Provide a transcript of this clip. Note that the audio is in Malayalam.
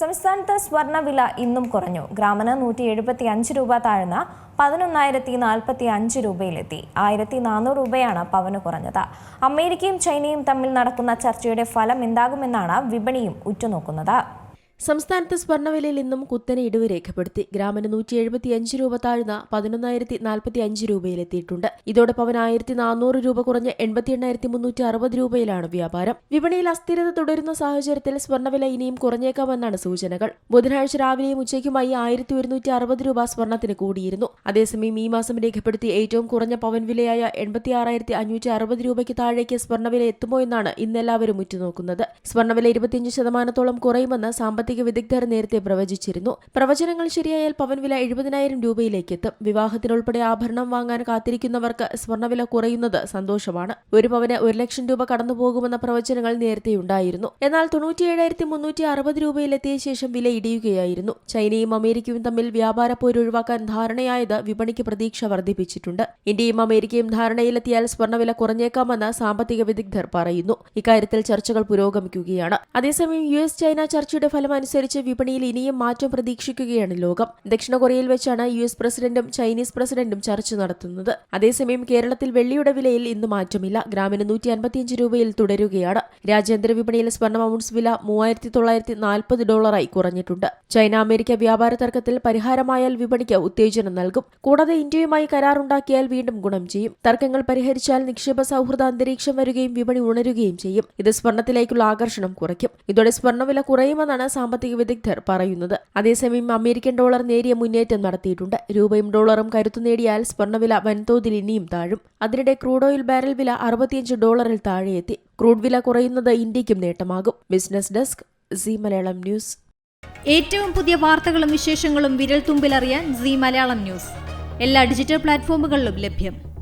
സംസ്ഥാനത്ത് സ്വർണവില ഇന്നും കുറഞ്ഞു. ഗ്രാമിന് നൂറ്റി എഴുപത്തി അഞ്ച് രൂപ താഴ്ന്ന പതിനൊന്നായിരത്തി നാൽപ്പത്തി അഞ്ച് രൂപയിലെത്തി. ആയിരത്തി നാനൂറ് രൂപയാണ് പവന് കുറഞ്ഞത്. അമേരിക്കയും ചൈനയും തമ്മിൽ നടക്കുന്ന ചർച്ചയുടെ ഫലം എന്താകുമെന്നാണ് വിപണിയും ഉറ്റുനോക്കുന്നത്. സംസ്ഥാനത്ത് സ്വർണവിലയിൽ ഇന്നും കുത്തനെ ഇടിവ് രേഖപ്പെടുത്തി. ഗ്രാമിന് നൂറ്റി എഴുപത്തി അഞ്ച് രൂപ താഴ്ന്ന പതിനൊന്നായിരത്തി നാൽപ്പത്തി അഞ്ച് രൂപയിലെത്തിയിട്ടുണ്ട്. ഇതോടെ പവൻ ആയിരത്തി നാനൂറ് രൂപ കുറഞ്ഞ് എൺപത്തി എണ്ണായിരത്തി മുന്നൂറ്റി അറുപത് രൂപയിലാണ് വ്യാപാരം. വിപണിയിൽ അസ്ഥിരത തുടരുന്ന സാഹചര്യത്തിൽ സ്വർണവില ഇനിയും കുറഞ്ഞേക്കാമെന്നാണ് സൂചനകൾ. ബുധനാഴ്ച രാവിലെയും ഉച്ചയ്ക്കുമായി ആയിരത്തി ഒരുന്നൂറ്റി അറുപത് രൂപ സ്വർണത്തിന് കൂടിയിരുന്നു. അതേസമയം ഈ മാസം രേഖപ്പെടുത്തിയ ഏറ്റവും കുറഞ്ഞ പവൻ വിലയായ എൺപത്തി ആറായിരത്തി അഞ്ഞൂറ്റി അറുപത് രൂപയ്ക്ക് താഴേക്ക് സ്വർണവില എത്തുമോ എന്നാണ് ഇന്നെല്ലാവരും ഉറ്റുനോക്കുന്നത്. സ്വർണവില ഇരുപത്തിയഞ്ച് ശതമാനത്തോളം കുറയുമെന്ന് സാമ്പത്തിക വിദഗ്ധർ നേരത്തെ പ്രവചിച്ചിരുന്നു. പ്രവചനങ്ങൾ ശരിയായാൽ പവൻവില എഴുപതിനായിരം രൂപയിലേക്ക് എത്തും വിവാഹത്തിനുൾപ്പെടെ ആഭരണം വാങ്ങാൻ കാത്തിരിക്കുന്നവർക്ക് സ്വർണവില കുറയുന്നത് സന്തോഷമാണ്. ഒരു പവന് ഒരു ലക്ഷം രൂപ കടന്നുപോകുമെന്ന പ്രവചനങ്ങൾ നേരത്തെയുണ്ടായിരുന്നു. എന്നാൽ തൊണ്ണൂറ്റിയേഴായിരത്തി മുന്നൂറ്റി അറുപത് രൂപയിലെത്തിയ ശേഷം വില ഇടിയുകയായിരുന്നു. ചൈനയും അമേരിക്കയും തമ്മിൽ വ്യാപാര പോരൊഴിവാക്കാൻ ധാരണയായത് വിപണിക്ക് പ്രതീക്ഷ വർദ്ധിപ്പിച്ചിട്ടുണ്ട്. ഇന്ത്യയും അമേരിക്കയും ധാരണയിലെത്തിയാൽ സ്വർണവില കുറഞ്ഞേക്കാമെന്ന് സാമ്പത്തിക വിദഗ്ധർ പറയുന്നു. ഇക്കാര്യത്തിൽ ചർച്ചകൾ പുരോഗമിക്കുകയാണ്. അതേസമയം യു എസ് ചൈന ചർച്ചയുടെ ഫലം അനുസരിച്ച് വിപണിയിൽ ഇനിയും മാറ്റം പ്രതീക്ഷിക്കുകയാണ് ലോകം. ദക്ഷിണ കൊറിയയിൽ വെച്ചാണ് യു എസ് പ്രസിഡന്റും ചൈനീസ് പ്രസിഡന്റും ചർച്ച നടത്തുന്നത്. അതേസമയം കേരളത്തിൽ വെള്ളിയുടെ വിലയിൽ ഇന്ന് മാറ്റമില്ല. ഗ്രാമിന് നൂറ്റി അൻപത്തിയഞ്ച് രൂപയിൽ തുടരുകയാണ്. രാജ്യാന്തര വിപണിയിൽ സ്വർണ ഔൺസ് വില മൂവായിരത്തി തൊള്ളായിരത്തി നാൽപ്പത് ഡോളറായി കുറഞ്ഞിട്ടുണ്ട്. ചൈന അമേരിക്ക വ്യാപാര തർക്കത്തിൽ പരിഹാരമായാൽ വിപണിക്ക് ഉത്തേജനം നൽകും. കൂടാതെ ഇന്ത്യയുമായി കരാറുണ്ടാക്കിയാൽ വീണ്ടും ഗുണം ചെയ്യും. തർക്കങ്ങൾ പരിഹരിച്ചാൽ നിക്ഷേപ സൗഹൃദ അന്തരീക്ഷം വരികയും വിപണി ഉണരുകയും ചെയ്യും. ഇത് സ്വർണത്തിലേക്കുള്ള ആകർഷണം കുറയ്ക്കും. ഇതോടെ സ്വർണവില കുറയുമെന്നാണ് സാമ്പത്തിക വിദഗ്ധർ പറയുന്നത്. അതേസമയം അമേരിക്കൻ ഡോളർ നേരിയ മുന്നേറ്റം നടത്തിയിട്ടുണ്ട്. രൂപയും ഡോളറും കരുത്തു നേടിയാൽ സ്വർണവില വൻതോതിൽ ഇനിയും താഴും. അതിനിടെ ക്രൂഡ് ഓയിൽ ബാരൽ വില അറുപത്തിയഞ്ച് ഡോളറിൽ താഴെയെത്തി. ക്രൂഡ് വില കുറയുന്നത് ഇന്ത്യക്കും നേട്ടമാകും. Business desk Zee Malayalam News. ഏറ്റവും പുതിയ വാർത്തകളും വിശേഷങ്ങളും വിരൽ തുമ്പിലറിയാൻ സി മലയാളം ന്യൂസ്. എല്ലാ ഡിജിറ്റൽ പ്ലാറ്റ്ഫോമുകളിലും ലഭ്യം.